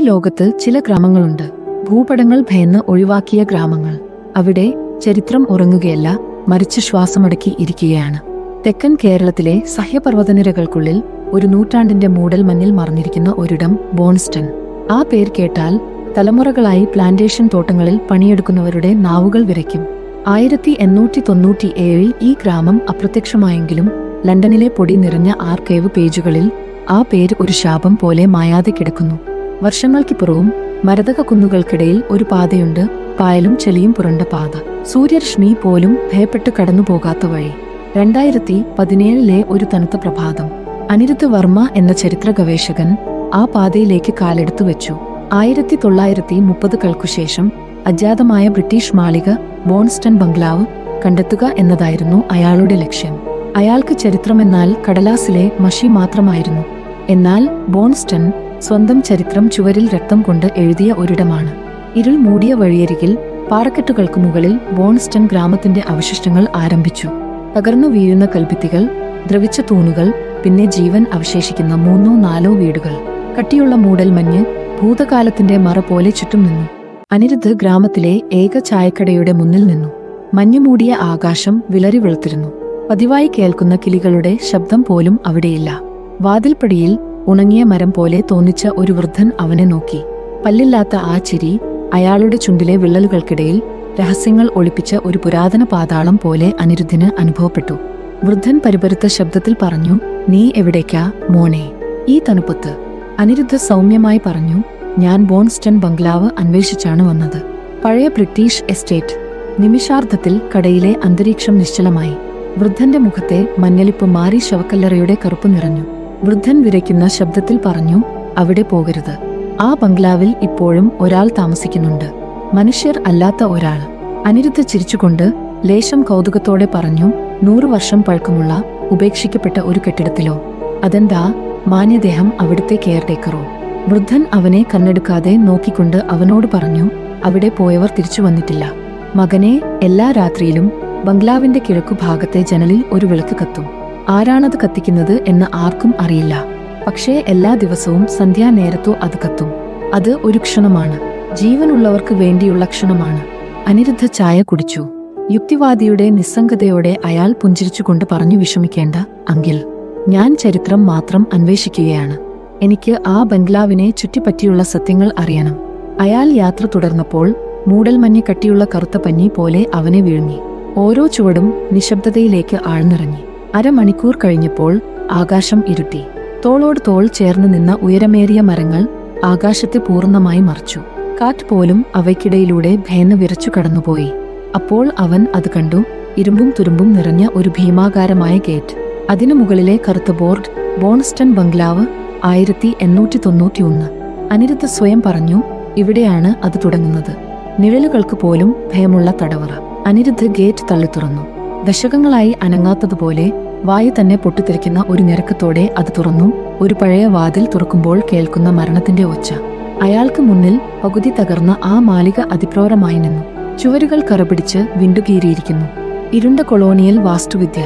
ലോകത്ത് ചില ഗ്രാമങ്ങളുണ്ട്. ഭൂപടങ്ങൾ ഭയന്ന് ഒഴിവാക്കിയ ഗ്രാമങ്ങൾ. അവിടെ ചരിത്രം ഉറങ്ങുകയല്ല മരിച്ച് ശ്വാസമടക്കി ഇരിക്കുകയാണ്. തെക്കൻ കേരളത്തിലെ സഹ്യപർവതനിരകൾക്കുള്ളിൽ ഒരു നൂറ്റാണ്ടിന്റെ മൂടൽ മഞ്ഞിൽ മറഞ്ഞിരിക്കുന്ന ഒരിടം ബോൺസ്റ്റൺ. ആ പേര് കേട്ടാൽ തലമുറകളായി പ്ലാന്റേഷൻ തോട്ടങ്ങളിൽ പണിയെടുക്കുന്നവരുടെ നാവുകൾ വിറയ്ക്കും. ആയിരത്തി എണ്ണൂറ്റി തൊണ്ണൂറ്റി ഏഴിൽ ഈ ഗ്രാമം അപ്രത്യക്ഷമായെങ്കിലും ലണ്ടനിലെ പൊടി നിറഞ്ഞ ആർക്കൈവ് പേജുകളിൽ ആ പേര് ഒരു ശാപം പോലെ മായാതെ കിടക്കുന്നു. വർഷങ്ങൾക്കിപ്പുറവും മരതക കുന്നുകൾക്കിടയിൽ ഒരു പാതയുണ്ട്. പായലും ചെളിയും പുരണ്ട പാത. സൂര്യരശ്മി പോലും ഭയപ്പെട്ട് കടന്നുപോകാത്ത വഴി. രണ്ടായിരത്തി പതിനേഴിലെ ഒരു തണുത്ത പ്രഭാതം. അനിരുദ്ധ വർമ്മ എന്ന ചരിത്ര ഗവേഷകൻ ആ പാതയിലേക്ക് കാലെടുത്തു വെച്ചു. ആയിരത്തി തൊള്ളായിരത്തി മുപ്പതുകൾക്കു ശേഷം അജ്ഞാതമായ ബ്രിട്ടീഷ് മാളിക ബോൺസ്റ്റൺ ബംഗ്ലാവ് കണ്ടെത്തുക എന്നതായിരുന്നു അയാളുടെ ലക്ഷ്യം. അയാൾക്ക് ചരിത്രമെന്നാൽ കടലാസിലെ മഷി മാത്രമായിരുന്നു. എന്നാൽ ബോൺസ്റ്റൺ സ്വന്തം ചരിത്രം ചുവരിൽ രക്തം കൊണ്ട് എഴുതിയ ഒരിടമാണ്. ഇരുൾ മൂടിയ വഴിയരികിൽ പാറക്കെട്ടുകൾക്ക് മുകളിൽ ബോൺസ്റ്റൺ ഗ്രാമത്തിന്റെ അവശിഷ്ടങ്ങൾ ആരംഭിച്ചു. തകർന്നു വീഴുന്ന കൽഭിത്തികൾ ദ്രവിച്ച തൂണുകൾ പിന്നെ ജീവൻ അവശേഷിക്കുന്ന മൂന്നോ നാലോ വീടുകൾ. കട്ടിയുള്ള മൂടൽ മഞ്ഞ് ഭൂതകാലത്തിന്റെ മറ പോലെ ചുറ്റും നിന്നു. അനിരുദ്ധ് ഗ്രാമത്തിലെ ഏക ചായക്കടയുടെ മുന്നിൽ നിന്നു. മഞ്ഞുമൂടിയ ആകാശം വിളറി വെളുത്തിരുന്നു. പതിവായി കേൾക്കുന്ന കിളികളുടെ ശബ്ദം പോലും അവിടെയില്ല. വാതിൽപ്പടിയിൽ ഉണങ്ങിയ മരം പോലെ തോന്നിച്ച ഒരു വൃദ്ധൻ അവനെ നോക്കി. പല്ലില്ലാത്ത ആ ചിരി അയാളുടെ ചുണ്ടിലെ വിള്ളലുകൾക്കിടയിൽ രഹസ്യങ്ങൾ ഒളിപ്പിച്ച ഒരു പുരാതന പാതാളം പോലെ അനിരുദ്ധിന് അനുഭവപ്പെട്ടു. വൃദ്ധൻ പരിപരുത്ത ശബ്ദത്തിൽ പറഞ്ഞു നീ എവിടേക്കാ മോനെ? ഈ തണുപ്പത്ത്. അനിരുദ്ധ സൗമ്യമായി പറഞ്ഞു ഞാൻ ബോൺസ്റ്റൺ ബംഗ്ലാവ് അന്വേഷിച്ചാണ് വന്നത്. പഴയ ബ്രിട്ടീഷ് എസ്റ്റേറ്റ്. നിമിഷാർത്ഥത്തിൽ കടയിലെ അന്തരീക്ഷം നിശ്ചലമായി. വൃദ്ധന്റെ മുഖത്തെ മഞ്ഞളിപ്പ് മാറി ശവക്കല്ലറയുടെ കറുപ്പ് നിറഞ്ഞു. വൃദ്ധൻ വിരയ്ക്കുന്ന ശബ്ദത്തിൽ പറഞ്ഞു അവിടെ പോകരുത്. ആ ബംഗ്ലാവിൽ ഇപ്പോഴും ഒരാൾ താമസിക്കുന്നുണ്ട്. മനുഷ്യർ അല്ലാത്ത ഒരാൾ. അനിരുദ്ധ ചിരിച്ചുകൊണ്ട് ലേശം കൗതുകത്തോടെ പറഞ്ഞു നൂറു വർഷം പഴക്കമുള്ള ഉപേക്ഷിക്കപ്പെട്ട ഒരു കെട്ടിടത്തിലോ. അതെന്താ? മാന്യദേഹം അവിടുത്തെ കെയർടേക്കറോ വൃദ്ധൻ അവനെ കണ്ണെടുക്കാതെ നോക്കിക്കൊണ്ട് അവനോട് പറഞ്ഞു അവിടെ പോയവർ തിരിച്ചു വന്നിട്ടില്ല. മകനെ എല്ലാ രാത്രിയിലും ബംഗ്ലാവിന്റെ കിഴക്കു ഭാഗത്തെ ജനലിൽ ഒരു വിളക്ക് കത്തും. ആരാണത് കത്തിക്കുന്നത് എന്ന് ആർക്കും അറിയില്ല. പക്ഷേ എല്ലാ ദിവസവും സന്ധ്യാനേരത്തോ അത് കത്തും. അത് ഒരു ക്ഷണമാണ്. ജീവനുള്ളവർക്ക് വേണ്ടിയുള്ള ക്ഷണമാണ്. അനിരുദ്ധ ചായ കുടിച്ചു. യുക്തിവാദിയുടെ നിസ്സംഗതയോടെ അയാൾ പുഞ്ചിരിച്ചുകൊണ്ട് പറഞ്ഞു വിഷമിക്കേണ്ട അങ്കിൽ ഞാൻ ചരിത്രം മാത്രം അന്വേഷിക്കുകയാണ്. എനിക്ക് ആ ബംഗ്ലാവിനെ ചുറ്റിപ്പറ്റിയുള്ള സത്യങ്ങൾ അറിയണം. അയാൾ യാത്ര തുടർന്നപ്പോൾ മൂടൽമഞ്ഞ് കട്ടിയുള്ള കറുത്ത പഞ്ഞി പോലെ അവനെ വിഴുങ്ങി. ഓരോ ചുവടും നിശബ്ദതയിലേക്ക് ആഴ്ന്നിറങ്ങി. അരമണിക്കൂർ കഴിഞ്ഞപ്പോൾ ആകാശം ഇരുട്ടി. തോളോട് തോൾ ചേർന്ന് നിന്ന ഉയരമേറിയ മരങ്ങൾ ആകാശത്തെ പൂർണമായി മറച്ചു. കാറ്റ് പോലും അവയ്ക്കിടയിലൂടെ ഭേന വിറച്ചു കടന്നുപോയി. അപ്പോൾ അവൻ അത് കണ്ടു. ഇരുമ്പും തുരുമ്പും നിറഞ്ഞ ഒരു ഭീമാകാരമായ ഗേറ്റ്. അതിനു മുകളിലെ കറുത്ത ബോർഡ് ബോൺസ്റ്റൺ ബംഗ്ലാവ് ആയിരത്തി എണ്ണൂറ്റി തൊണ്ണൂറ്റിയൊന്ന്. അനിരുദ്ധ സ്വയം പറഞ്ഞു ഇവിടെയാണ് അത് തുടങ്ങുന്നത്. നിഴലുകൾക്ക് പോലും ഭയമുള്ള തടവറ. അനിരുദ്ധ ഗേറ്റ് തള്ളി തുറന്നു. ദശകങ്ങളായി അനങ്ങാത്തതുപോലെ വായു തന്നെ പൊട്ടിത്തെറിക്കുന്ന ഒരു ഞെരക്കത്തോടെ അത് തുറന്നു. ഒരു പഴയ വാതിൽ തുറക്കുമ്പോൾ കേൾക്കുന്ന മരണത്തിന്റെ ഒച്ച. അയാൾക്ക് മുന്നിൽ പകുതി തകർന്ന ആ മാലിക അതിപ്രോരമായി നിന്നു. ചുവരുകൾ കറപിടിച്ച് വിണ്ടുകീറിയിരിക്കുന്നു. ഇരുണ്ട കൊളോണിയൽ വാസ്തുവിദ്യ.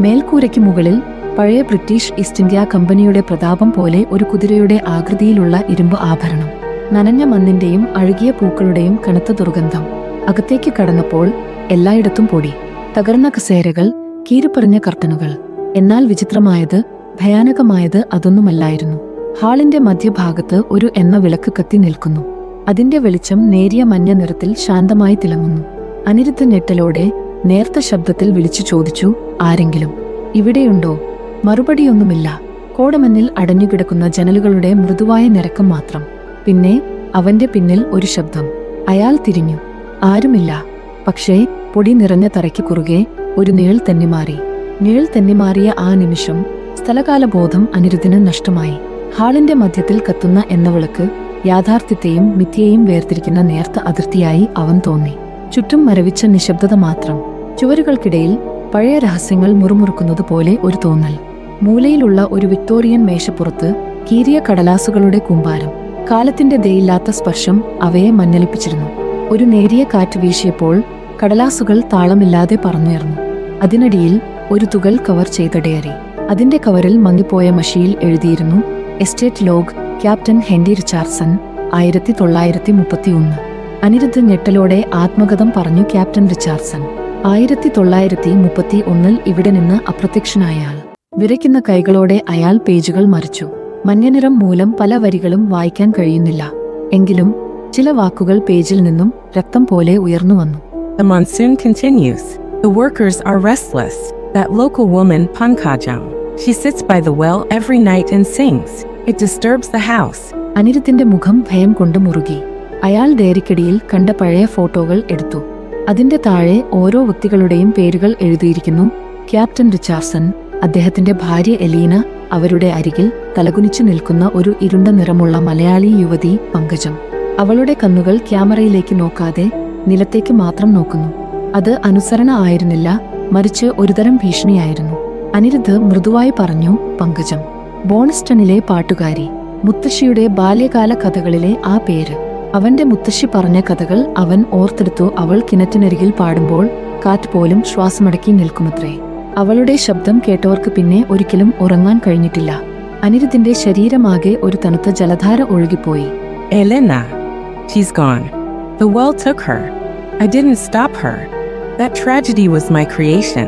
മേൽക്കൂരയ്ക്ക് മുകളിൽ പഴയ ബ്രിട്ടീഷ് ഈസ്റ്റ് ഇന്ത്യ കമ്പനിയുടെ പ്രതാപം പോലെ ഒരു കുതിരയുടെ ആകൃതിയിലുള്ള ഇരുമ്പ് ആഭരണം. നനഞ്ഞ മണ്ണിന്റെയും അഴുകിയ പൂക്കളുടെയും കനത്ത ദുർഗന്ധം. അകത്തേക്ക് കടന്നപ്പോൾ എല്ലായിടത്തും പൊടി. തകർന്ന കസേരകൾ കീറിപ്പറിഞ്ഞ കർട്ടനുകൾ. എന്നാൽ വിചിത്രമായത് ഭയാനകമായത് അതൊന്നുമല്ലായിരുന്നു. ഹാളിന്റെ മധ്യഭാഗത്ത് ഒരു എണ്ണ വിളക്ക് കത്തി നിൽക്കുന്നു. അതിന്റെ വെളിച്ചം നേരിയ മഞ്ഞ നിറത്തിൽ ശാന്തമായി തിളങ്ങുന്നു. അനിരുദ്ധ ഞെട്ടലോടെ നേർത്ത ശബ്ദത്തിൽ വിളിച്ചു ചോദിച്ചു ആരെങ്കിലും ഇവിടെയുണ്ടോ? മറുപടിയൊന്നുമില്ല. കോടമഞ്ഞിൽ അടഞ്ഞുകിടക്കുന്ന ജനലുകളുടെ മൃദുവായ നിരക്കം മാത്രം. പിന്നെ അവന്റെ പിന്നിൽ ഒരു ശബ്ദം. അയാൾ തിരിഞ്ഞു. ആരുമില്ല. പക്ഷേ പൊടി നിറഞ്ഞ തറയ്ക്ക് കുറുകെ ഒരു നീൾ തന്നെ മാറി. നീൾ തന്നെ മാറിയ ആ നിമിഷം സ്ഥലകാലബോധം അനിരുദ്ധിന് നഷ്ടമായി. ഹാളിന്റെ മധ്യത്തിൽ കത്തുന്ന എന്ന വിളക്ക് യാഥാർത്ഥ്യത്തെയും മിഥ്യയെയും വേർതിരിക്കുന്ന നേർത്ത അതിർത്തിയായി അവൻ തോന്നി. ചുറ്റും മരവിച്ച നിശബ്ദത മാത്രം. ചുവരുകൾക്കിടയിൽ പഴയ രഹസ്യങ്ങൾ മുറുമുറുക്കുന്നത് പോലെ ഒരു തോന്നൽ. മൂലയിലുള്ള ഒരു വിക്ടോറിയൻ മേശപ്പുറത്ത് കീരിയ കടലാസുകളുടെ കൂമ്പാരം. കാലത്തിന്റെ ദയില്ലാത്ത സ്പർശം അവയെ മഞ്ഞളിപ്പിച്ചിരുന്നു. ഒരു നേരിയ കാറ്റ് വീശിയപ്പോൾ കടലാസുകൾ താളമില്ലാതെ പറന്നുയർന്നു. അതിനടിയിൽ ഒരു തുകൽ കവർ ചെയ്ത ഡയറി. അതിന്റെ കവറിൽ മങ്ങിപ്പോയ മഷിയിൽ എഴുതിയിരുന്നു estate log captain Henry Richardson ആയിരത്തി തൊള്ളായിരത്തി മുപ്പത്തിയൊന്ന് അനിരുദ്ധ ഞെട്ടലോടെ ആത്മകഥം പറഞ്ഞു ക്യാപ്റ്റൻ റിച്ചാർസൺ ആയിരത്തി തൊള്ളായിരത്തി മുപ്പത്തി ഒന്നിൽ ഇവിടെ നിന്ന് അപ്രത്യക്ഷനായാൽ വിറയ്ക്കുന്ന കൈകളോടെ അയാൾ പേജുകൾ മറിച്ചു. മഞ്ഞനിറം മൂലം പല വരികളും വായിക്കാൻ കഴിയുന്നില്ല. എങ്കിലും ചില വാക്കുകൾ പേജിൽ നിന്നും രക്തം പോലെ ഉയർന്നു വന്നു. The monsoon continues. The workers are restless. That local woman, Pankajam, she sits by the well every night and sings. It disturbs the house. അനിരുദ്ധിന്റെ മുഖം ഭയം കൊണ്ട് മുറുകി അയാൾ ദേരിക്കടിയിൽ കണ്ട പഴയ ഫോട്ടോകൾ എടുത്തു അതിന്റെ താഴെ ഓരോ വ്യക്തികളുടെയും പേരുകൾ എഴുതിയിരിക്കുന്നു ക്യാപ്റ്റൻ റിച്ചാർസൺ അദ്ദേഹത്തിന്റെ ഭാര്യ എലീന അവരുടെ അരികിൽ തലകുനിച്ചു നിൽക്കുന്ന ഒരു ഇരുണ്ട നിറമുള്ള മലയാളി യുവതി പങ്കജം അവളുടെ കണ്ണുകൾ ക്യാമറയിലേക്ക് നോക്കാതെ നിലത്തേക്ക് മാത്രം നോക്കുന്നു. അത് അനുസരണ ആയിരുന്നില്ല മറിച്ച് ഒരുതരം ഭീഷണിയായിരുന്നു. അനിരുദ്ധ് മൃദുവായി പറഞ്ഞു പങ്കജം ബോൺസ്റ്റണിലെ പാട്ടുകാരി മുത്തശ്ശിയുടെ ബാല്യകാല കഥകളിലെ ആ പേര്. അവന്റെ മുത്തശ്ശി പറഞ്ഞ കഥകൾ അവൻ ഓർത്തെടുത്തു അവൾ കിണറ്റിനരികിൽ പാടുമ്പോൾ കാറ്റ് പോലും ശ്വാസമടക്കി നിൽക്കുമത്രേ. അവളുടെ ശബ്ദം കേട്ടവർക്ക് പിന്നെ ഒരിക്കലും ഉറങ്ങാൻ കഴിഞ്ഞിട്ടില്ല. അനിരുദ്ധിന്റെ ശരീരമാകെ ഒരു തണുത്ത ജലധാര ഒഴുകിപ്പോയി. Elena. She's gone The world took her. I didn't stop her. That tragedy was my creation.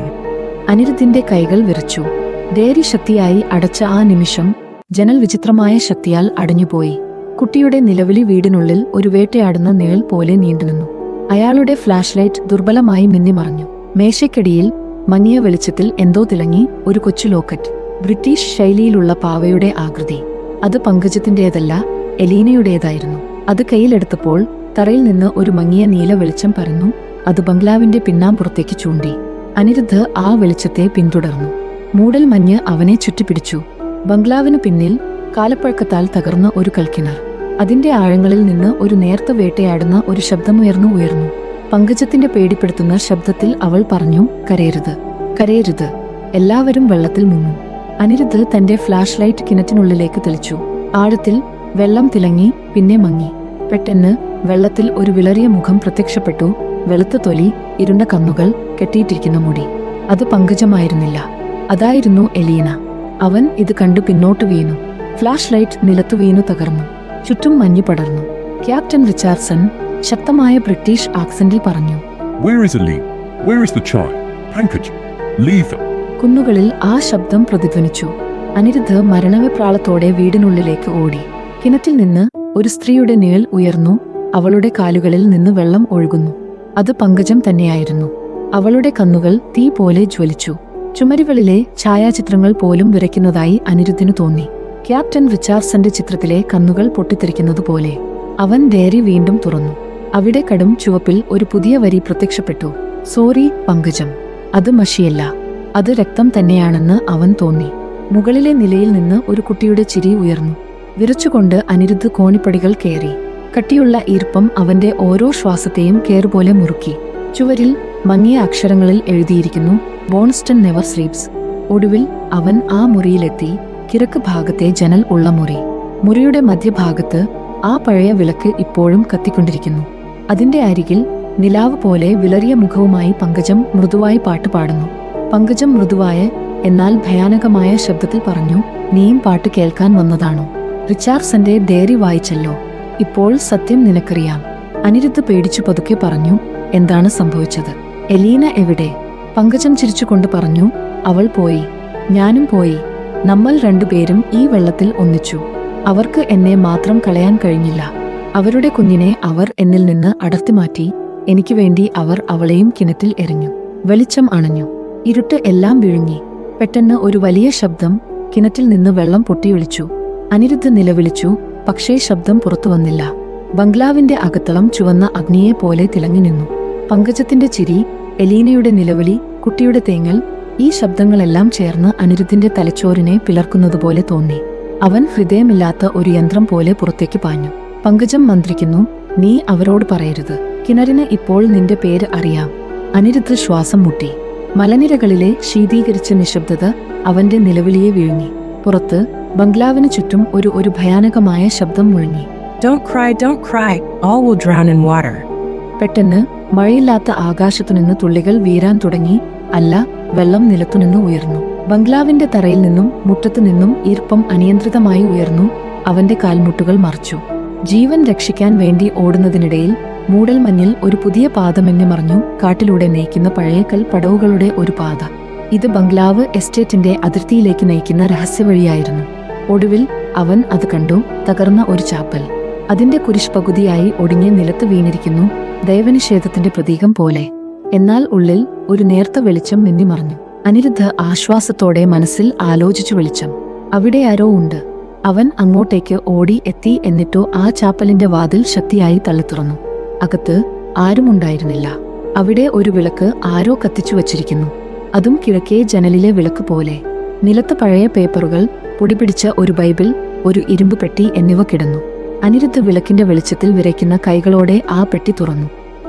അനിരുദ്ധിന്റെ കൈകൾ വിറച്ചു. ദേരി ശക്തിയായി അടച്ച ആ നിമിഷം ജനൽ വിചിത്രമായ ശക്തിയാൽ അടഞ്ഞുപോയി. കുട്ടിയുടെ നിലവിളി വീടിനുള്ളിൽ ഒരു വേട്ടയാടുന്ന നിഴൽ പോലെ നീണ്ടുനിന്നു അയാളുടെ ഫ്ലാഷ് ലൈറ്റ് ദുർബലമായി മിന്നിമറഞ്ഞു മേശയ്ക്കടിയിൽ മങ്ങിയ വെളിച്ചത്തിൽ എന്തോ തിളങ്ങി ഒരു കൊച്ചു ലോക്കറ്റ്. ബ്രിട്ടീഷ് ശൈലിയിലുള്ള പാവയുടെ ആകൃതി. അത് പങ്കജത്തിന്റേതല്ല എലീനയുടേതായിരുന്നു. അത് കയ്യിലെടുത്തപ്പോൾ തറയിൽ നിന്ന് ഒരു മങ്ങിയ നീല വെളിച്ചം പരന്നു. അത് ബംഗ്ലാവിന്റെ പിന്നാമ്പുറത്തേക്ക് ചൂണ്ടി. അനിരുദ്ധ് ആ വെളിച്ചത്തെ പിന്തുടർന്നു. മൂടൽ മഞ്ഞ് അവനെ ചുറ്റിപ്പിടിച്ചു. ബംഗ്ലാവിനു പിന്നിൽ കാലപ്പഴക്കത്താൽ തകർന്ന ഒരു കൽക്കിണർ. അതിന്റെ ആഴങ്ങളിൽ നിന്ന് ഒരു നേർത്ത വേട്ടയാടുന്ന ഒരു ശബ്ദമുയർന്നു ഉയർന്നു. പങ്കജത്തിന്റെ പേടിപ്പെടുത്തുന്ന ശബ്ദത്തിൽ അവൾ പറഞ്ഞു കരയരുത് കരയരുത്. എല്ലാവരും വെള്ളത്തിൽ മുങ്ങും. അനിരുദ്ധ് തന്റെ ഫ്ലാഷ് ലൈറ്റ് കിണറ്റിനുള്ളിലേക്ക് തെളിച്ചു. ആഴത്തിൽ വെള്ളം തിളങ്ങി പിന്നെ മങ്ങി. പെട്ടെന്ന് വെള്ളത്തിൽ ഒരു വിളറിയ മുഖം പ്രത്യക്ഷപ്പെട്ടു. വെളുത്ത തൊലി ഇരുണ്ട കണ്ണുകൾ കെട്ടിയിട്ടിരിക്കുന്ന മുടി. അത് പങ്കജമായിരുന്നില്ല. അതായിരുന്നു എലീന. അവൻ ഇത് കണ്ടു പിന്നോട്ട് വീണു. ഫ്ലാഷ് ലൈറ്റ് നിലത്തു വീണു തകർന്നു. ചുറ്റും മഞ്ഞു പടർന്നു. ക്യാപ്റ്റൻ റിച്ചാർഡ്സൺ ശക്തമായ ബ്രിട്ടീഷ് ആക്സന്റിൽ പറഞ്ഞു. കുന്നുകളിൽ ആ ശബ്ദം പ്രതിധ്വനിച്ചു. അനിരുദ്ധ മരണവിപ്രാളത്തോടെ വീടിനുള്ളിലേക്ക് ഓടി. കിണറ്റിൽ നിന്ന് ഒരു സ്ത്രീയുടെ നിഴൽ ഉയർന്നു. അവളുടെ കാലുകളിൽ നിന്ന് വെള്ളം ഒഴുകുന്നു. അത് പങ്കജം തന്നെയായിരുന്നു. അവളുടെ കണ്ണുകൾ തീ പോലെ ജ്വലിച്ചു. ചുമരുകളിലെ ഛായാചിത്രങ്ങൾ പോലും വിറയ്ക്കുന്നതായി അനിരുദ്ധിനു തോന്നി. ക്യാപ്റ്റൻ റിച്ചാർഡ്സന്റെ ചിത്രത്തിലെ കണ്ണുകൾ പൊട്ടിത്തെറിക്കുന്നതുപോലെ അവൻ ഡയറി വീണ്ടും തുറന്നു. അവിടെ കടും ചുവപ്പിൽ ഒരു പുതിയ വരി പ്രത്യക്ഷപ്പെട്ടു. സോറി പങ്കജം. അത് മഷിയല്ല. അത് രക്തം തന്നെയാണെന്ന് അവൻ തോന്നി. മുകളിലെ നിലയിൽ നിന്ന് ഒരു കുട്ടിയുടെ ചിരി ഉയർന്നു. വിറച്ചുകൊണ്ട് അനിരുദ്ധ് കോണിപ്പടികൾ കയറി. കട്ടിയുള്ള ഈർപ്പം അവന്റെ ഓരോ ശ്വാസത്തെയും കേറുപോലെ മുറുക്കി. ചുവരിൽ മങ്ങിയ അക്ഷരങ്ങളിൽ എഴുതിയിരിക്കുന്നു ബോൺസ്റ്റൺ നെവർ സ്ലീപ്സ് ഒടുവിൽ അവൻ ആ മുറിയിലെത്തി കിഴക്ക് ഭാഗത്തെ ജനൽ ഉള്ള മുറി. മുറിയുടെ മധ്യഭാഗത്ത് ആ പഴയ വിളക്ക് ഇപ്പോഴും കത്തിക്കൊണ്ടിരിക്കുന്നു. അതിന്റെ അരികിൽ നിലാവ് പോലെ വിളറിയ മുഖവുമായി പങ്കജം മൃദുവായി പാട്ട് പാടുന്നു. പങ്കജം മൃദുവായ എന്നാൽ ഭയാനകമായ ശബ്ദത്തിൽ പറഞ്ഞു നീയും പാട്ട് കേൾക്കാൻ വന്നതാണോ? റിച്ചാർഡ്സന്റെ ഡയറി വായിച്ചല്ലോ. ഇപ്പോൾ സത്യം നിനക്കറിയാം. അനിരുദ്ധ പേടിച്ചു പതുക്കെ പറഞ്ഞു എന്താണ് സംഭവിച്ചത്? എലീന എവിടെ? പങ്കജം ചിരിച്ചുകൊണ്ട് പറഞ്ഞു അവൾ പോയി. ഞാനും പോയി. നമ്മൾ രണ്ടുപേരും ഈ വെള്ളത്തിൽ ഒന്നിച്ചു. അവർക്ക് എന്നെ മാത്രം കളയാൻ കഴിഞ്ഞില്ല. അവരുടെ കുഞ്ഞിനെ അവർ എന്നിൽ നിന്ന് അടർത്തിമാറ്റി എനിക്ക് വേണ്ടി അവർ അവളെയും കിണറ്റിൽ എറിഞ്ഞു. വെളിച്ചം അണഞ്ഞു. ഇരുട്ട് എല്ലാം വിഴുങ്ങി. പെട്ടെന്ന് ഒരു വലിയ ശബ്ദം കിണറ്റിൽ നിന്ന് വെള്ളം പൊട്ടിയൊളിച്ചു അനിരുദ്ധ നിലവിളിച്ചു പക്ഷേ ശബ്ദം പുറത്തു വന്നില്ല. ബംഗ്ലാവിന്റെ അകത്തളം ചുവന്ന അഗ്നിയെ പോലെ തിളങ്ങി നിന്നു. പങ്കജത്തിന്റെ ചിരി എലീനയുടെ നിലവിളി കുട്ടിയുടെ തേങ്ങൽ ഈ ശബ്ദങ്ങളെല്ലാം ചേർന്ന് അനിരുദ്ധിന്റെ തലച്ചോറിനെ പിളർക്കുന്നതുപോലെ തോന്നി. അവൻ ഹൃദയമില്ലാത്ത ഒരു യന്ത്രം പോലെ പുറത്തേക്ക് പാഞ്ഞു. പങ്കജം മന്ത്രിക്കുന്നു നീ അവരോട് പറയരുത്. കിണറിന് ഇപ്പോൾ നിന്റെ പേര് അറിയാം. അനിരുദ്ധ ശ്വാസം മുട്ടി. മലനിരകളിലെ ശീതീകരിച്ച നിശബ്ദത അവന്റെ നിലവിളിയെ വിഴുങ്ങി. പുറത്ത് ബംഗ്ലാവിന് ചുറ്റും ഒരു ഒരു ഭയാനകമായ ശബ്ദം മുഴങ്ങി. Don't cry, don't cry. All will drown in water. പെട്ടെന്ന് മഴയില്ലാത്ത ആകാശത്തുനിന്ന് തുള്ളികൾ വീരാൻ തുടങ്ങി. അല്ല വെള്ളം നിലത്തുനിന്ന് ഉയർന്നു. ബംഗ്ലാവിന്റെ തറയിൽ നിന്നും മുറ്റത്തു നിന്നും ഈർപ്പം അനിയന്ത്രിതമായി ഉയർന്നു. അവന്റെ കാൽമുട്ടുകൾ മറിച്ചു. ജീവൻ രക്ഷിക്കാൻ വേണ്ടി ഓടുന്നതിനിടയിൽ മൂടൽ മഞ്ഞിൽ ഒരു പുതിയ പാതമെന്ന് മറിഞ്ഞു കാട്ടിലൂടെ നയിക്കുന്ന പഴയക്കൽ പടവുകളുടെ ഒരു പാത. ഇത് ബംഗ്ലാവ് എസ്റ്റേറ്റിന്റെ അതിർത്തിയിലേക്ക് നയിക്കുന്ന രഹസ്യവഴിയായിരുന്നു. ഒടുവിൽ അവൻ അത് കണ്ടു. തകർന്ന ഒരു ചാപ്പൽ. അതിന്റെ കുരിശ് പകുതിയായി ഒടിഞ്ഞ് നിലത്ത് വീണിരിക്കുന്നു ദൈവനിഷേധത്തിന്റെ പ്രതീകം പോലെ. എന്നാൽ ഉള്ളിൽ ഒരു നേർത്ത വെളിച്ചം മിന്നിമറഞ്ഞു അനിരുദ്ധ ആശ്വാസത്തോടെ മനസ്സിൽ ആലോചിച്ചു വെളിച്ചം. അവിടെ ആരോ ഉണ്ട്. അവൻ അങ്ങോട്ടേക്ക് ഓടി എത്തി എന്നിട്ടോ ആ ചാപ്പലിന്റെ വാതിൽ ശക്തിയായി തള്ളിത്തുറന്നു. അകത്ത് ആരുമുണ്ടായിരുന്നില്ല. അവിടെ ഒരു വിളക്ക് ആരോ കത്തിച്ചു വച്ചിരിക്കുന്നു. അതും കിഴക്കേ ജനലിലെ വിളക്ക് പോലെ. നിലത്ത് പഴയ പേപ്പറുകൾ പൊടിപിടിച്ച ഒരു ബൈബിൾ ഒരു ഇരുമ്പ് പെട്ടി എന്നിവ കിടന്നു അനിരുദ്ധ വിളക്കിന്റെ വെളിച്ചത്തിൽ വിരയ്ക്കുന്ന കൈകളോടെ ആ പെട്ടി തുറന്നു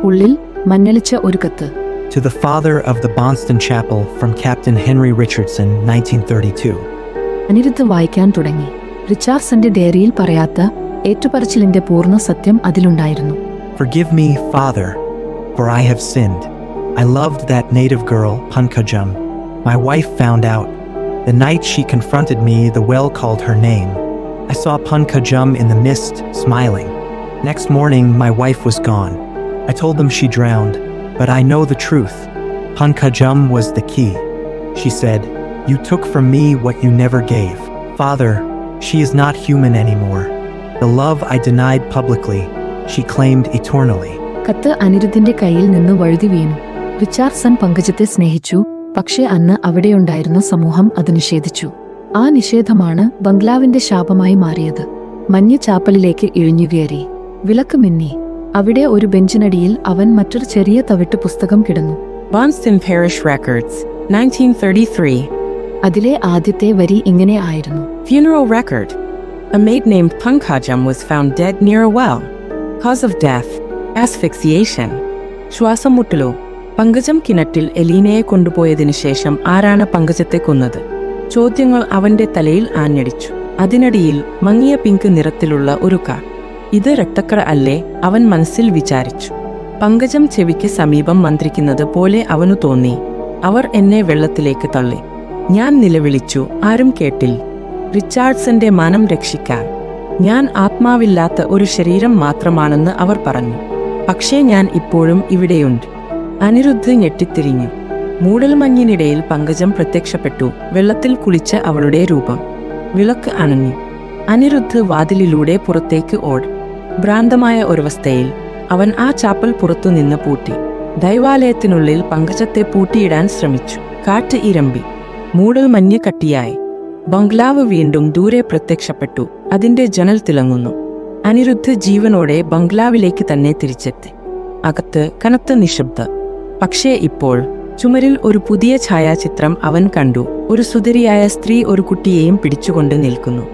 ഉള്ളിൽ മഞ്ഞളിച്ച ഒരു കത്ത് To the father of the Bonston Chapel from Captain Henry Richardson, 1932. Aniruddha വായിക്കാൻ തുടങ്ങി റിച്ചാർഡ്സന്റെ ഡയറിയിൽ പറയാത്ത ഏറ്റുപറച്ചിലിന്റെ പൂർണ സത്യം അതിലുണ്ടായിരുന്നു Forgive me, Father, for I have sinned. I loved that native girl, Pankajam. My wife found out. The night she confronted me, the well called her name. I saw Pankajam in the mist, smiling. Next morning, my wife was gone. I told them she drowned, but I know the truth. Pankajam was the key. She said, You took from me what you never gave. Father, she is not human anymore. The love I denied publicly, she claimed eternally. കത്ത് അനിരുദ്ധിന്റെ കയ്യിൽ നിന്ന് വഴുതി വീണു Richardson പങ്കജത്തെ സ്നേഹിച്ചു പക്ഷേ അന്ന് അവിടെയുണ്ടായിരുന്ന സമൂഹം അത് നിഷേധിച്ചു. ആ നിഷേധമാണ് ബംഗ്ലാവിന്റെ ശാപമായി മാറിയത്. മഞ്ഞ ചാപ്പലിലേക്ക് ഇഴിഞ്ഞുകയറി. വിളക്ക് മിന്നി. അവിടെ ഒരു ബെഞ്ചിനടിയിൽ അവൻ മറ്റൊരു ചെറിയ തവിട്ട് പുസ്തകം കിടന്നു. 1933. അതിലെ ആദ്യത്തെ വരി ഇങ്ങനെ ആയിരുന്നു. Funeral record A maid named Pankajam was found dead near a well. Cause of death. Asphyxiation. ശ്വാസം മുട്ടലോ പങ്കജം കിണറ്റിൽ എലീനയെ കൊണ്ടുപോയതിനു ശേഷം ആരാണ് പങ്കജത്തെ കൊന്നത്? ചോദ്യങ്ങൾ അവന്റെ തലയിൽ ആഞ്ഞടിച്ചു. അതിനടിയിൽ മങ്ങിയ പിങ്ക് നിറത്തിലുള്ള ഒരു കാർ. ഇത് രക്തക്കട അല്ലേ? അവൻ മനസ്സിൽ വിചാരിച്ചു. പങ്കജം ചെവിക്ക് സമീപം മന്ത്രിക്കുന്നത് പോലെ അവനു തോന്നി. അവർ എന്നെ വെള്ളത്തിലേക്ക് തള്ളി. ഞാൻ നിലവിളിച്ചു ആരും കേട്ടിൽ. റിച്ചാർഡ്സന്റെ മനം രക്ഷിക്കാൻ. ഞാൻ ആത്മാവില്ലാത്ത ഒരു ശരീരം മാത്രമാണെന്ന് അവർ പറഞ്ഞു. പക്ഷേ ഞാൻ ഇപ്പോഴും ഇവിടെയുണ്ട്. അനിരുദ്ധ് ഞെട്ടിത്തിരിഞ്ഞു. മൂടൽമഞ്ഞിനിടയിൽ പങ്കജം പ്രത്യക്ഷപ്പെട്ടു. വെള്ളത്തിൽ കുളിച്ച അവളുടെ രൂപം. വിളക്ക് അണഞ്ഞു. അനിരുദ്ധ് വാതിലിലൂടെ പുറത്തേക്ക് ഓട്. ഭ്രാന്തമായ ഒരവസ്ഥയിൽ അവൻ ആ ചാപ്പൽ പുറത്തുനിന്ന് പൂട്ടി. ദൈവാലയത്തിനുള്ളിൽ പങ്കജത്തെ പൂട്ടിയിടാൻ ശ്രമിച്ചു. കാറ്റ് ഇരമ്പി. മൂടൽ മഞ്ഞ് കട്ടിയായി. ബംഗ്ലാവ് വീണ്ടും ദൂരെ പ്രത്യക്ഷപ്പെട്ടു. അതിന്റെ ജനൽ തിളങ്ങുന്നു. അനിരുദ്ധ് ജീവനോടെ ബംഗ്ലാവിലേക്ക് തന്നെ തിരിച്ചെത്തി. അകത്ത് കനത്ത നിശബ്ദ. പക്ഷേ ഇപ്പോൾ ചുമരിൽ ഒരു പുതിയ ഛായാചിത്രം അവൻ കണ്ടു. ഒരു സുന്ദരിയായ സ്ത്രീ ഒരു കുട്ടിയെയും പിടിച്ചുകൊണ്ട് നിൽക്കുന്നു.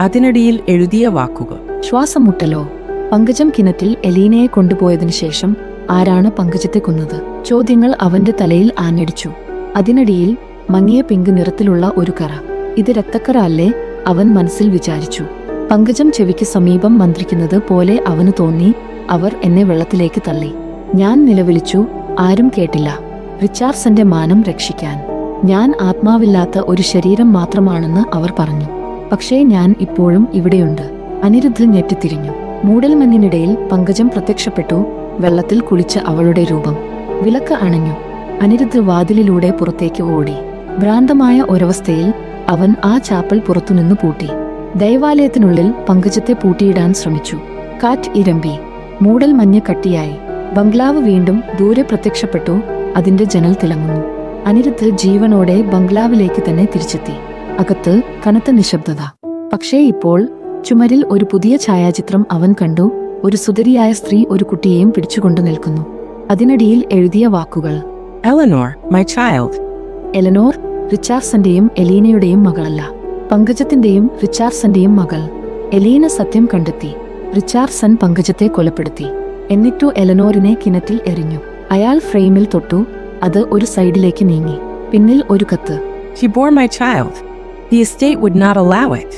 അതിനിടയിൽ എഴുതിയ വാക്കുകൾ. ശ്വാസമുട്ടലോ? പങ്കജം കിണറ്റിൽ എലീനയെ കൊണ്ടുപോയതിനു ശേഷം ആരാണ് പങ്കജത്തെ കൊന്നത്? ചോദ്യങ്ങൾ അവന്റെ തലയിൽ ആഞ്ഞടിച്ചു. അതിനിടയിൽ മങ്ങിയ പിങ്ക് നിറത്തിലുള്ള ഒരു കറ. ഇത് രക്തക്കറ അല്ലേ? അവൻ മനസ്സിൽ വിചാരിച്ചു. പങ്കജം ചെവിക്ക് സമീപം മന്ത്രിക്കുന്നത് പോലെ അവന് തോന്നി. അവർ എന്നെ വെള്ളത്തിലേക്ക് തള്ളി. ഞാൻ നിലവിളിച്ചു ആരും കേട്ടില്ല. റിച്ചാർഡ്സന്റെ മാനം രക്ഷിക്കാൻ. ഞാൻ ആത്മാവില്ലാത്ത ഒരു ശരീരം മാത്രമാണെന്ന് അവർ പറഞ്ഞു. പക്ഷേ ഞാൻ ഇപ്പോഴും ഇവിടെയുണ്ട്. അനിരുദ്ധ് ഞെട്ടിത്തിരിഞ്ഞു. മൂടൽമഞ്ഞിനിടയിൽ പങ്കജം പ്രത്യക്ഷപ്പെട്ടു. വെള്ളത്തിൽ കുളിച്ച അവളുടെ രൂപം. വിളക്ക് അണഞ്ഞു. അനിരുദ്ധ് വാതിലിലൂടെ പുറത്തേക്ക് ഓടി. ഭ്രാന്തമായ ഒരവസ്ഥയിൽ അവൻ ആ ചാപ്പൽ പുറത്തുനിന്ന് പൂട്ടി. ദൈവാലയത്തിനുള്ളിൽ പങ്കജത്തെ പൂട്ടിയിടാൻ ശ്രമിച്ചു. കാറ്റ് ഇരമ്പി. മൂടൽ മഞ്ഞ് കട്ടിയായി. ബംഗ്ലാവ് വീണ്ടും ദൂരെ പ്രത്യക്ഷപ്പെട്ടു. അതിന്റെ ജനൽ തിളങ്ങുന്നു. അനിരുദ്ധ് ജീവനോടെ ബംഗ്ലാവിലേക്ക് തന്നെ തിരിച്ചെത്തി. അകത്ത് കനത്ത നിശബ്ദത. പക്ഷേ ഇപ്പോൾ ചുമരിൽ ഒരു പുതിയ ഛായാചിത്രം അവൻ കണ്ടു. ഒരു സുതരിയായ സ്ത്രീ ഒരു കുട്ടിയെയും പിടിച്ചുകൊണ്ടു നിൽക്കുന്നു. അതിനടിയിൽ എഴുതിയ വാക്കുകൾ. എലനോർ മൈ ചൈൽഡ് എലനോർ റിച്ചാർസന്റെയും എലീനയുടെയും മകളല്ല. പങ്കജത്തിന്റെയും റിച്ചാർസന്റെയും മകൾ. എലീന സത്യം കണ്ടെത്തി. റിച്ചാർസൺ പങ്കജത്തെ കൊലപ്പെടുത്തി. എന്നിട്ടു എലനോറിനെ കിണറ്റിൽ എറിഞ്ഞു അയാൾ ഫ്രെയിമിൽ തൊട്ടു അത് ഒരു സൈഡിലേക്ക് നീങ്ങി പിന്നിൽ ഒരു കത്ത് She bore my child. The estate would not allow it.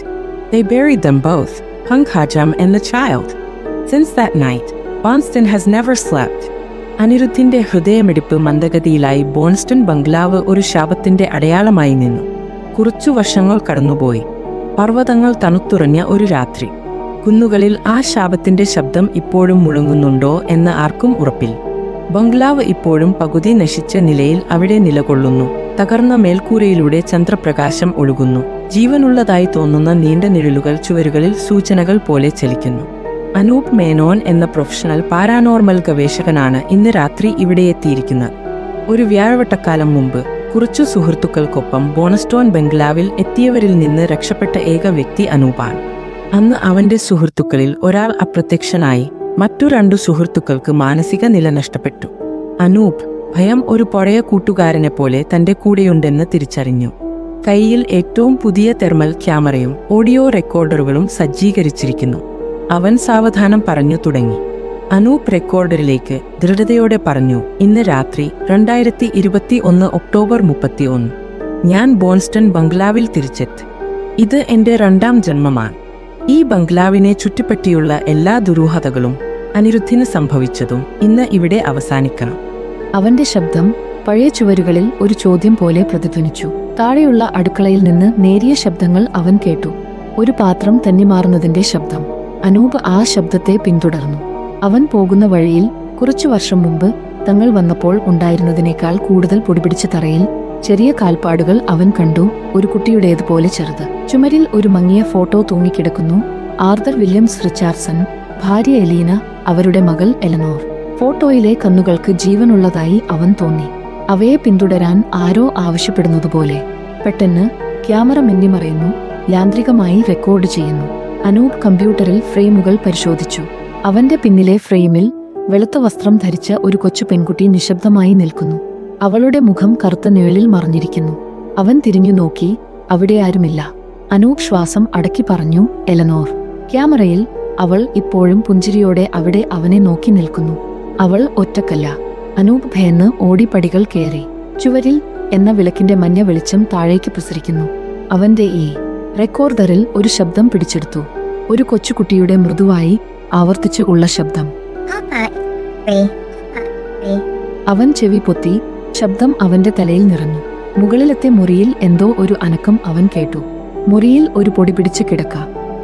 They buried them both, Pankajam and the child. Since that night, Bonston has never slept. അനിരുദ്ധിന്റെ ഹൃദയമിടിപ്പ് മന്ദഗതിയിലായി ബോൺസ്റ്റൺ ബംഗ്ലാവ് ഒരു ശാപത്തിന്റെ അടയാളമായി നിന്നു കുറച്ചു വർഷങ്ങൾ കടന്നുപോയി പർവതങ്ങൾ തണുത്തുറഞ്ഞ ഒരു രാത്രി കുന്നുകളിൽ ആ ശാപത്തിന്റെ ശബ്ദം ഇപ്പോഴും മുഴങ്ങുന്നുണ്ടോ എന്ന് ആർക്കും ഉറപ്പിൽ. ബംഗ്ലാവ് ഇപ്പോഴും പകുതി നശിച്ച നിലയിൽ അവിടെ നിലകൊള്ളുന്നു. തകർന്ന മേൽക്കൂരയിലൂടെ ചന്ദ്രപ്രകാശം ഒഴുകുന്നു. ജീവനുള്ളതായി തോന്നുന്ന നീണ്ട നിഴലുകൾ ചുവരുകളിൽ സൂചനകൾ പോലെ ചലിക്കുന്നു. അനൂപ് മേനോൻ എന്ന പ്രൊഫഷണൽ പാരാനോർമൽ ഗവേഷകനാണ് ഇന്ന് രാത്രി ഇവിടെ എത്തിയിരിക്കുന്നത്. ഒരു വ്യാഴവട്ടക്കാലം മുമ്പ് കുറച്ചു സുഹൃത്തുക്കൾക്കൊപ്പം ബോണസ്റ്റോൺ ബംഗ്ലാവിൽ എത്തിയവരിൽ നിന്ന് രക്ഷപ്പെട്ട ഏക വ്യക്തി അനൂപാണ്. അന്ന് അവന്റെ സുഹൃത്തുക്കളിൽ ഒരാൾ അപ്രത്യക്ഷനായി മറ്റു രണ്ടു സുഹൃത്തുക്കൾക്ക് മാനസിക നില നഷ്ടപ്പെട്ടു. അനൂപ് ഭയം ഒരു പുഴയ കൂട്ടുകാരനെ പോലെ തന്റെ കൂടെയുണ്ടെന്ന് തിരിച്ചറിഞ്ഞു. കയ്യിൽ ഏറ്റവും പുതിയ തെർമൽ ക്യാമറയും ഓഡിയോ റെക്കോർഡറുകളും സജ്ജീകരിച്ചിരിക്കുന്നു. അവൻ സാവധാനം പറഞ്ഞു തുടങ്ങി. അനൂപ് റെക്കോർഡറിലേക്ക് ദൃഢതയോടെ പറഞ്ഞു ഇന്ന് രാത്രി രണ്ടായിരത്തി ഇരുപത്തി ഒന്ന് ഒക്ടോബർ മുപ്പത്തി ഒന്ന് ഞാൻ ബോൺസ്റ്റൺ ബംഗ്ലാവിൽ തിരിച്ചെത്തി. ഇത് എന്റെ രണ്ടാം ജന്മമാണ്. ഈ ബംഗ്ലാവിനെ ചുറ്റിപ്പറ്റിയുള്ള എല്ലാ ദുരൂഹതകളും അനിരുദ്ധിന് സംഭവിച്ചതും ഇന്ന് ഇവിടെ അവസാനിക്കണം. അവന്റെ ശബ്ദം പഴയ ചുവരുകളിൽ ഒരു ചോദ്യം പോലെ പ്രതിധ്വനിച്ചു. താഴെയുള്ള അടുക്കളയിൽ നിന്ന് നേരിയ ശബ്ദങ്ങൾ അവൻ കേട്ടു. ഒരു പാത്രം തന്നിമാറുന്നതിന്റെ ശബ്ദം. അനൂപ് ആ ശബ്ദത്തെ പിന്തുടർന്നു. അവൻ പോകുന്ന വഴിയിൽ കുറച്ചു വർഷം മുമ്പ് തങ്ങൾ വന്നപ്പോൾ ഉണ്ടായിരുന്നതിനേക്കാൾ കൂടുതൽ പൊടിപിടിച്ച തറയിൽ ചെറിയ കാൽപ്പാടുകൾ അവൻ കണ്ടു ഒരു കുട്ടിയുടേതുപോലെ ചെറുത്. ചുമരിൽ ഒരു മങ്ങിയ ഫോട്ടോ തൂങ്ങിക്കിടക്കുന്നു. ആർദർ വില്യംസ് റിച്ചാർഡ്സൺ ഭാര്യ എലീന അവരുടെ മകൾ എലനോർ. ഫോട്ടോയിലെ കണ്ണുകൾക്ക് ജീവനുള്ളതായി അവൻ തോന്നി. അവയെ പിന്തുടരാൻ ആരോ ആവശ്യപ്പെടുന്നതുപോലെ. പെട്ടെന്ന് ക്യാമറ മിന്നിമറയുന്നു യാന്ത്രികമായി റെക്കോർഡ് ചെയ്യുന്നു. അനൂപ് കമ്പ്യൂട്ടറിൽ ഫ്രെയിമുകൾ പരിശോധിച്ചു. അവന്റെ പിന്നിലെ ഫ്രെയിമിൽ വെളുത്ത വസ്ത്രം ധരിച്ച ഒരു കൊച്ചു പെൺകുട്ടി നിശബ്ദമായി നിൽക്കുന്നു. അവളുടെ മുഖം കറുത്ത നിഴലിൽ മറഞ്ഞിരിക്കുന്നു. അവൻ തിരിഞ്ഞു നോക്കി അവിടെ ആരുമില്ല. അനൂപ് ശ്വാസം അടക്കി പറഞ്ഞു എലനോർ. ക്യാമറയിൽ അവൾ ഇപ്പോഴും പുഞ്ചിരിയോടെ അവിടെ അവനെ നോക്കി നിൽക്കുന്നു. അവൾ ഒറ്റക്കല്ല. അനൂപ് ഭയന്ന് ഓടിപ്പടികൾ കയറി. ചുവരിൽ എന്ന വിളക്കിന്റെ മഞ്ഞ വെളിച്ചം താഴേക്ക് പ്രസരിക്കുന്നു. അവന്റെ ഈ റെക്കോർഡറിൽ ഒരു ശബ്ദം പിടിച്ചെടുത്തു. ഒരു കൊച്ചുകുട്ടിയുടെ മൃദുവായി ആവർത്തിച്ച് ഉള്ള ശബ്ദം. അവൻ ചെവി പൊത്തി ശബ്ദം അവന്റെ തലയിൽ നിറഞ്ഞു. മുകളിലത്തെ മുറിയിൽ എന്തോ ഒരു അനക്കം അവൻ കേട്ടു. മുറിയിൽ ഒരു പൊടി പിടിച്ച് കിടക്ക.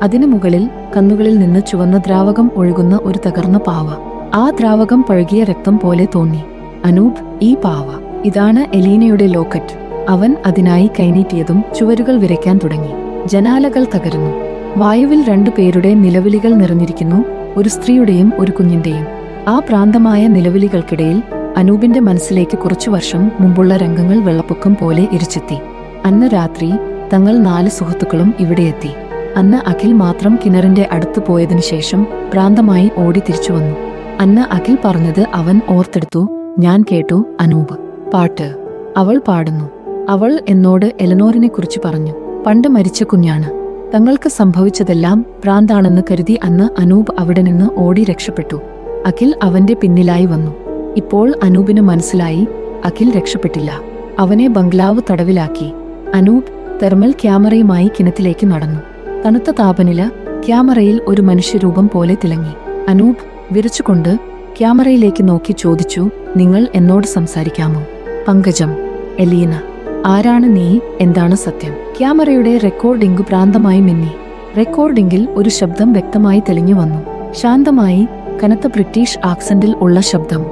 അതിനു മുകളിൽ കന്നുകളിൽ നിന്ന് ചുവന്ന ദ്രാവകം ഒഴുകുന്ന ഒരു തകർന്ന പാവ. ആ ദ്രാവകം പഴകിയ രക്തം പോലെ തോന്നി. അനൂപ് ഈ പാവ. ഇതാണ് എലീനയുടെ ലോക്കറ്റ്. അവൻ അതിനായി കൈനീട്ടിയതും ചുവരുകൾ വിരയ്ക്കാൻ തുടങ്ങി. ജനാലകൾ തകരുന്നു. വായുവിൽ രണ്ടു പേരുടെ നിലവിളികൾ നിറഞ്ഞിരിക്കുന്നു. ഒരു സ്ത്രീയുടെയും ഒരു കുഞ്ഞിന്റെയും. ആ പ്രാന്തമായ നിലവിളികൾക്കിടയിൽ അനൂപിന്റെ മനസ്സിലേക്ക് കുറച്ചു വർഷം മുമ്പുള്ള രംഗങ്ങൾ വെള്ളപ്പൊക്കം പോലെ ഇരിച്ചെത്തി. അന്ന് രാത്രി തങ്ങൾ നാല് സുഹൃത്തുക്കളും ഇവിടെയെത്തി അന്ന് അഖിൽ മാത്രം കിണറിന്റെ അടുത്ത് പോയതിനു ശേഷം പ്രാന്തമായി ഓടി തിരിച്ചു വന്നു. അന്ന് അഖിൽ പറഞ്ഞത് അവൻ ഓർത്തെടുത്തു. ഞാൻ കേട്ടു അനൂപ്. പാട്ട്. അവൾ പാടുന്നു. അവൾ എന്നോട് എലനോറിനെ കുറിച്ച് പറഞ്ഞു. പണ്ട് മരിച്ച കുഞ്ഞാണ്. തങ്ങൾക്ക് സംഭവിച്ചതെല്ലാം ഭ്രാന്താണെന്ന് കരുതി അന്ന് അനൂപ് അവിടെ നിന്ന് ഓടി രക്ഷപ്പെട്ടു. അഖിൽ അവന്റെ പിന്നിലായി വന്നു. ഇപ്പോൾ അനൂപിന് മനസ്സിലായി അഖിൽ രക്ഷപ്പെട്ടില്ല. അവനെ ബംഗ്ലാവ് തടവിലാക്കി. അനൂപ് തെർമൽ ക്യാമറയുമായി കിണറ്റിലേക്ക് നടന്നു. തണുത്ത താപനില ക്യാമറയിൽ ഒരു മനുഷ്യരൂപം പോലെ തിളങ്ങി. അനൂപ് വിരച്ചുകൊണ്ട് ക്യാമറയിലേക്ക് നോക്കി ചോദിച്ചു നിങ്ങൾ എന്നോട് സംസാരിക്കാമോ? പങ്കജം എലീന ആരാണ് നീ? എന്താണ് സത്യം? ക്യാമറയുടെ റെക്കോർഡിംഗ് പ്രാന്തമായി മിന്നി. റെക്കോർഡിംഗിൽ ഒരു ശബ്ദം വ്യക്തമായി തെളിഞ്ഞു വന്നു. ശാന്തമായി കനത്ത ബ്രിട്ടീഷ് ആക്സന്റിൽ ഉള്ള ശബ്ദം.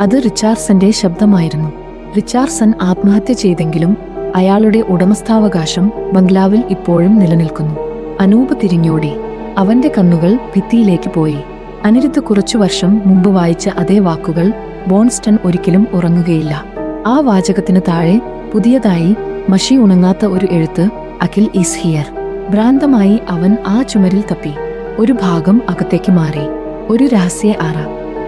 അത് റിച്ചാർഡ്സന്റെ ശബ്ദമായിരുന്നു. റിച്ചാർഡ്സൺ ആത്മഹത്യ ചെയ്തെങ്കിലും അയാളുടെ ഉടമസ്ഥാവകാശം ബംഗ്ലാവിൽ ഇപ്പോഴും നിലനിൽക്കുന്നു. അനൂപ് തിരിഞ്ഞോടി. അവന്റെ കണ്ണുകൾ ഭിത്തിയിലേക്ക് പോയി. അനിരുദ്ധ കുറച്ചു വർഷം മുമ്പ് വായിച്ച അതേ വാക്കുകൾ ബോൺസ്റ്റൺ ഒരിക്കലും ഉറങ്ങുകയില്ല. ആ വാചകത്തിന് താഴെ പുതിയതായി മഷി ഉണങ്ങാത്ത ഒരു എഴുത്ത് അഖിൽ ഈസ് ഹിയർ. ഭ്രാന്തമായി അവൻ ആ ചുമരിൽ തപ്പി. ഒരു ഭാഗം അകത്തേക്ക് മാറി. ഒരു രഹസ്യ അറ.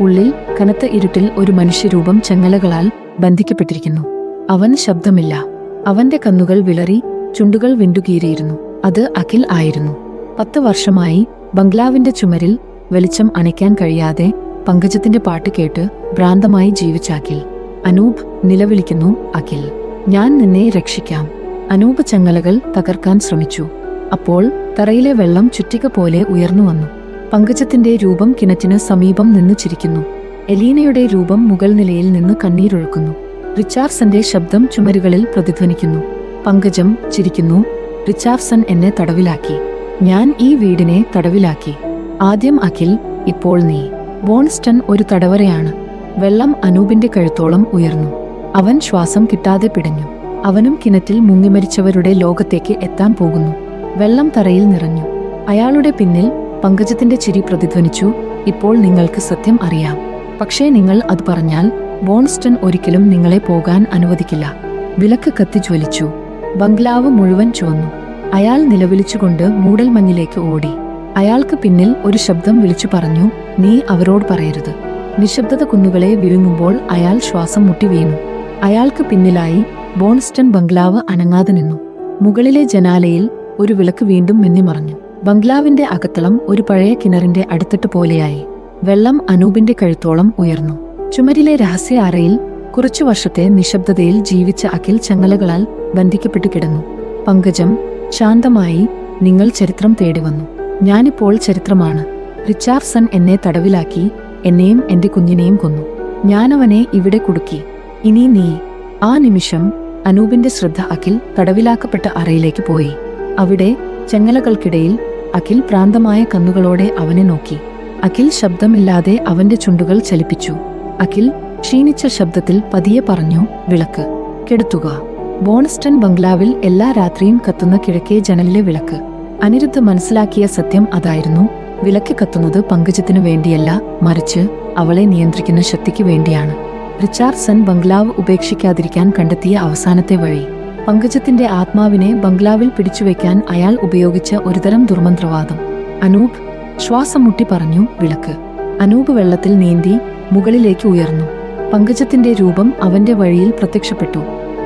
ഉള്ളിൽ കനത്ത ഇരുട്ടിൽ ഒരു മനുഷ്യരൂപം ചെങ്ങലകളാൽ ബന്ധിക്കപ്പെട്ടിരിക്കുന്നു. അവൻ ശബ്ദമില്ല. അവന്റെ കന്നുകൾ വിളറി ചുണ്ടുകൾ വിണ്ടുകീറിയിരുന്നു. അത് അഖിൽ ആയിരുന്നു. പത്ത് വർഷമായി ബംഗ്ലാവിന്റെ ചുമരിൽ വെളിച്ചം അണയ്ക്കാൻ കഴിയാതെ പങ്കജത്തിന്റെ പാട്ട് കേട്ട് ഭ്രാന്തമായി ജീവിച്ച അഖിൽ. അനൂപ് നിലവിളിക്കുന്നു അഖിൽ ഞാൻ നിന്നെ രക്ഷിക്കാം അനൂപ് ചങ്ങലകൾ തകർക്കാൻ ശ്രമിച്ചു. അപ്പോൾ തറയിലെ വെള്ളം ചുറ്റിക പോലെ ഉയർന്നു വന്നു. പങ്കജത്തിന്റെ രൂപം കിണറ്റിന് സമീപം നിന്നു ചിരിക്കുന്നു. എലീനയുടെ രൂപം മുകൾ നിലയിൽ നിന്ന് കണ്ണീരൊഴുക്കുന്നു. റിച്ചാർഡ്സന്റെ ശബ്ദം ചുമരുകളിൽ പ്രതിധ്വനിക്കുന്നു. പങ്കജം ചിരിക്കുന്നു. റിച്ചാർസൺ എന്നെ തടവിലാക്കി. ഞാൻ ഈ വീടിനെ തടവിലാക്കി. ആദ്യം അഖിൽ ഇപ്പോൾ നീ. ബോൺസ്റ്റൺ ഒരു തടവറയാണ്. വെള്ളം അനൂപിന്റെ കഴുത്തോളം ഉയർന്നു. അവൻ ശ്വാസം കിട്ടാതെ പിടഞ്ഞു. അവനും കിണറ്റിൽ മുങ്ങിമരിച്ചവരുടെ ലോകത്തേക്ക് എത്താൻ പോകുന്നു. വെള്ളം തറയിൽ നിറഞ്ഞു. അയാളുടെ പിന്നിൽ പങ്കജത്തിന്റെ ചിരി പ്രതിധ്വനിച്ചു. ഇപ്പോൾ നിങ്ങൾക്ക് സത്യം അറിയാം. പക്ഷേ നിങ്ങൾ അത് പറഞ്ഞാൽ ബോൺസ്റ്റൺ ഒരിക്കലും നിങ്ങളെ പോകാൻ അനുവദിക്കില്ല. വിളക്ക് കത്തിജ്വലിച്ചു ബംഗ്ലാവ് മുഴുവൻ ചുവന്നു. അയാൾ നിലവിളിച്ചുകൊണ്ട് മൂടൽമഞ്ഞിലേക്ക് ഓടി. അയാൾക്ക് പിന്നിൽ ഒരു ശബ്ദം വിളിച്ചു പറഞ്ഞു നീ അവരോട് പറയരുത് നിശബ്ദത കുന്നുകളെ വിഴുങ്ങുമ്പോൾ അയാൾ ശ്വാസം മുട്ടി വീണു. അയാൾക്ക് പിന്നിലായി ബോൺസ്റ്റൺ ബംഗ്ലാവ് അനങ്ങാതെ നിന്നു. മുകളിലെ ജനാലയിൽ ഒരു വിളക്ക് വീണ്ടും മിന്നിമറഞ്ഞു ബംഗ്ലാവിന്റെ അകത്തളം ഒരു പഴയ കിണറിന്റെ അടുത്തിട്ട് പോലെയായി. വെള്ളം അനൂപിന്റെ കഴുത്തോളം ഉയർന്നു. ചുമരിലെ രഹസ്യ അറയിൽ കുറച്ചു വർഷത്തെ നിശബ്ദതയിൽ ജീവിച്ച അഖിൽ ചങ്ങലകളാൽ ബന്ധിക്കപ്പെട്ടു കിടന്നു. പങ്കജം ശാന്തമായി നിങ്ങൾ ചരിത്രം തേടി വന്നു. ഞാനിപ്പോൾ ചരിത്രമാണ്. റിച്ചാർഡ്സൺ എന്നെ തടവിലാക്കി എന്നെയും എന്റെ കുഞ്ഞിനെയും കൊന്നു. ഞാനവനെ ഇവിടെ കുടുക്കി. ഇനി നീ ആ നിമിഷം അനൂപിന്റെ ശ്രദ്ധ അഖിൽ തടവിലാക്കപ്പെട്ട അറയിലേക്ക് പോയി. അവിടെ ചെങ്ങലകൾക്കിടയിൽ അഖിൽ പ്രാന്തമായ കന്നുകളോടെ അവനെ നോക്കി. അഖിൽ ശബ്ദമില്ലാതെ അവന്റെ ചുണ്ടുകൾ ചലിപ്പിച്ചു. അഖിൽ ക്ഷീണിച്ച ശബ്ദത്തിൽ പതിയെ പറഞ്ഞു വിളക്ക് കെടുത്തുക. ബോണസ്റ്റൺ ബംഗ്ലാവിൽ എല്ലാ രാത്രിയും കത്തുന്ന കിഴക്കേ ജനലിലെ വിളക്ക്. അനിരുദ്ധ മനസ്സിലാക്കിയ സത്യം അതായിരുന്നു. വിലക്ക് കത്തുന്നത് പങ്കജത്തിനു വേണ്ടിയല്ല മറിച്ച് അവളെ നിയന്ത്രിക്കുന്ന ശക്തിക്ക് വേണ്ടിയാണ്. റിച്ചാർഡ്സൺ ബംഗ്ലാവ് ഉപേക്ഷിക്കാതിരിക്കാൻ കണ്ടെത്തിയ അവസാനത്തെ വഴി. പങ്കജത്തിന്റെ ആത്മാവിനെ ബംഗ്ലാവിൽ പിടിച്ചുവെക്കാൻ അയാൾ ഉപയോഗിച്ച ഒരുതരം ദുർമന്ത്രവാദം. അനൂപ് ശ്വാസം മുട്ടി പറഞ്ഞു വിളക്ക്. അനൂപ് വെള്ളത്തിൽ നീന്തി മുകളിലേക്ക് ഉയർന്നു. പങ്കജത്തിന്റെ രൂപം അവന്റെ വഴിയിൽ പ്രത്യക്ഷപ്പെട്ടു.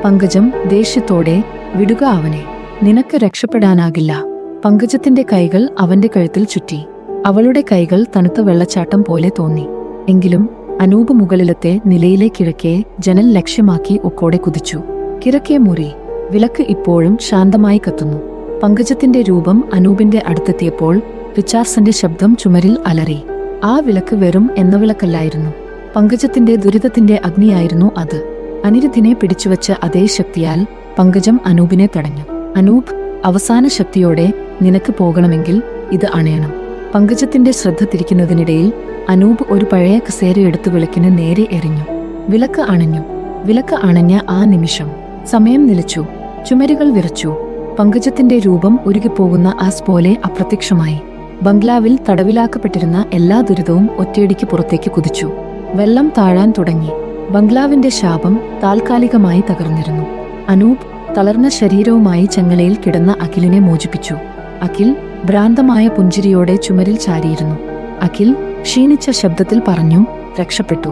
പങ്കജം ദേഷ്യത്തോടെ വിടുക അവനെ നിനക്ക് രക്ഷപ്പെടാനാകില്ല. പങ്കജത്തിന്റെ കൈകൾ അവന്റെ കഴുത്തിൽ ചുറ്റി. അവളുടെ കൈകൾ തണുത്ത വെള്ളച്ചാട്ടം പോലെ തോന്നി. എങ്കിലും അനൂപ് മുകളിലത്തെ നിലയിലെ കിഴക്കെ ജനൽ ലക്ഷ്യമാക്കി ഒക്കോടെ കുതിച്ചു. കിഴക്കേ മുറി വിലക്ക് ഇപ്പോഴും ശാന്തമായി കത്തുന്നു. പങ്കജത്തിന്റെ രൂപം അനൂപിന്റെ അടുത്തെത്തിയപ്പോൾ റിച്ചാർസന്റെ ശബ്ദം ചുമരിൽ അലറി. ആ വിളക്ക് വെറും എന്ന വിളക്കല്ലായിരുന്നു. പങ്കജത്തിന്റെ ദുരിതത്തിന്റെ അഗ്നിയായിരുന്നു അത്. അനിരുദ്ധിനെ പിടിച്ചുവച്ച അതേ ശക്തിയാൽ പങ്കജം അനൂപിനെ തടഞ്ഞു. അനൂപ് അവസാന ശക്തിയോടെ നിനക്ക് പോകണമെങ്കിൽ ഇത് അണയണം. പങ്കജത്തിന്റെ ശ്രദ്ധ തിരിക്കുന്നതിനിടയിൽ അനൂപ് ഒരു പഴയ കസേര എടുത്ത് വിളക്കിന് നേരെ എറിഞ്ഞു. വിളക്ക് അണഞ്ഞു. വിളക്ക് അണഞ്ഞ ആ നിമിഷം സമയം നിലച്ചു. ചുമരുകൾ വിറച്ചു. പങ്കജത്തിന്റെ രൂപം ഉരുകിപ്പോകുന്ന ആസ് പോലെ അപ്രത്യക്ഷമായി. ബംഗ്ലാവിൽ തടവിലാക്കപ്പെട്ടിരുന്ന എല്ലാ ദുരിതവും ഒറ്റയടിക്ക് പുറത്തേക്ക് കുതിച്ചു. വെള്ളം താഴാൻ തുടങ്ങി. ബംഗ്ലാവിന്റെ ശാപം താൽക്കാലികമായി തകർന്നിരുന്നു. അനൂപ് തളർന്ന ശരീരവുമായി ചെങ്ങലയിൽ കിടന്ന അഖിലിനെ മോചിപ്പിച്ചു. അഖിൽ ഭ്രാന്തമായ പുഞ്ചിരിയോടെ ചുമരിൽ ചാരിയിരുന്നു. അഖിൽ ക്ഷീണിച്ച ശബ്ദത്തിൽ പറഞ്ഞു രക്ഷപ്പെട്ടു.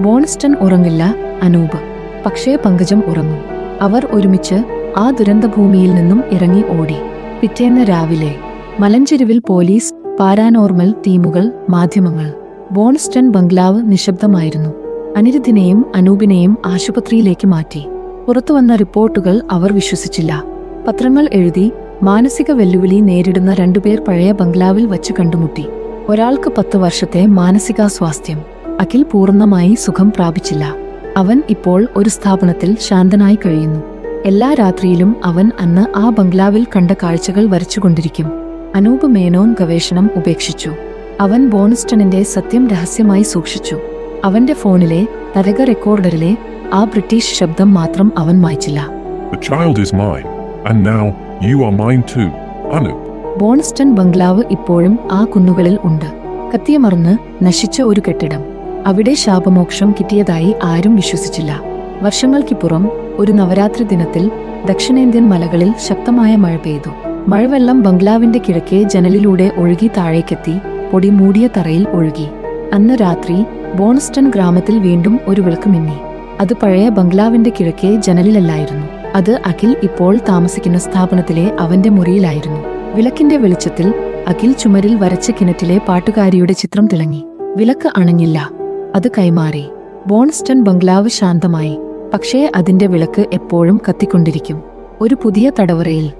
ബോൺസ്റ്റൺ ഉറങ്ങില്ല അനൂപ്. പക്ഷേ പങ്കജം ഉറങ്ങു അവർ ഒരുമിച്ച് ആ ദുരന്തഭൂമിയിൽ നിന്നും ഇറങ്ങി ഓടി. പിറ്റേന്ന് രാവിലെ മലഞ്ചെരുവിൽ പോലീസ് പാരാനോർമൽ ടീമുകൾ മാധ്യമങ്ങൾ. ബോൺസ്റ്റൺ ബംഗ്ലാവ് നിശബ്ദമായിരുന്നു. അനിരുദ്ധിനെയും അനൂപിനെയും ആശുപത്രിയിലേക്ക് മാറ്റി. പുറത്തുവന്ന റിപ്പോർട്ടുകൾ അവർ വിശ്വസിച്ചില്ല. പത്രങ്ങൾ എഴുതി മാനസിക വെല്ലുവിളി നേരിടുന്ന രണ്ടുപേർ പഴയ ബംഗ്ലാവിൽ വച്ച് കണ്ടുമുട്ടി. ഒരാൾക്ക് പത്ത് വർഷത്തെ മാനസികാസ്വാസ്ഥ്യം. അഖിൽ പൂർണമായി സുഖം പ്രാപിച്ചില്ല. അവൻ ഇപ്പോൾ ഒരു സ്ഥാപനത്തിൽ ശാന്തനായി കഴിയുന്നു. എല്ലാ രാത്രിയിലും അവൻ അന്ന് ആ ബംഗ്ലാവിൽ കണ്ട കാഴ്ചകൾ വരച്ചുകൊണ്ടിരിക്കും. അനൂപ് മേനോൻ ഗവേഷണം ഉപേക്ഷിച്ചു. അവൻ ബോൺസ്റ്റണിന്റെ സത്യം രഹസ്യമായി സൂക്ഷിച്ചു. അവന്റെ ഫോണിലെ തരക റെക്കോർഡറിലെ ആ ബ്രിട്ടീഷ് ശബ്ദം മാത്രം അവൻ വായിച്ചില്ല. The child is mine, and now you are mine too, Anu. ബോൺസ്റ്റൺ ബംഗ്ലാവ് ഇപ്പോഴും ആ കുന്നുകളിൽ ഉണ്ട്. കത്തിയമറന്ന് നശിച്ച ഒരു കെട്ടിടം. അവിടെ ശാപമോക്ഷം കിട്ടിയതായി ആരും വിശ്വസിച്ചില്ല. വർഷങ്ങൾക്കിപ്പുറം ഒരു നവരാത്രി ദിനത്തിൽ ദക്ഷിണേന്ത്യൻ മലകളിൽ ശക്തമായ മഴ പെയ്തു. മഴവെള്ളം ബംഗ്ലാവിന്റെ കിഴക്കേ ജനലിലൂടെ ഒഴുകി താഴേക്കെത്തി പൊടി മൂടിയ തറയിൽ ഒഴുകി. അന്ന് രാത്രി ബോൺസ്റ്റൺ ഗ്രാമത്തിൽ വീണ്ടും ഒരു വിളക്ക് മിന്നി. അത് പഴയ ബംഗ്ലാവിന്റെ കിഴക്കേ ജനലിലല്ലായിരുന്നു. അത് അഖിൽ ഇപ്പോൾ താമസിക്കുന്ന സ്ഥാപനത്തിലെ അവന്റെ മുറിയിലായിരുന്നു. വിളക്കിന്റെ വെളിച്ചത്തിൽ അഖിൽ ചുമരിൽ വരച്ച കിണറ്റിലെ പാട്ടുകാരിയുടെ ചിത്രം തിളങ്ങി. വിലക്ക് അണഞ്ഞില്ല. അത് കൈമാറി. ബോൺസ്റ്റൺ ബംഗ്ലാവ് ശാന്തമായി. പക്ഷേ അതിന്റെ വിളക്ക് എപ്പോഴും കത്തിക്കൊണ്ടിരിക്കും. ഒരു പുതിയ തടവറയിൽ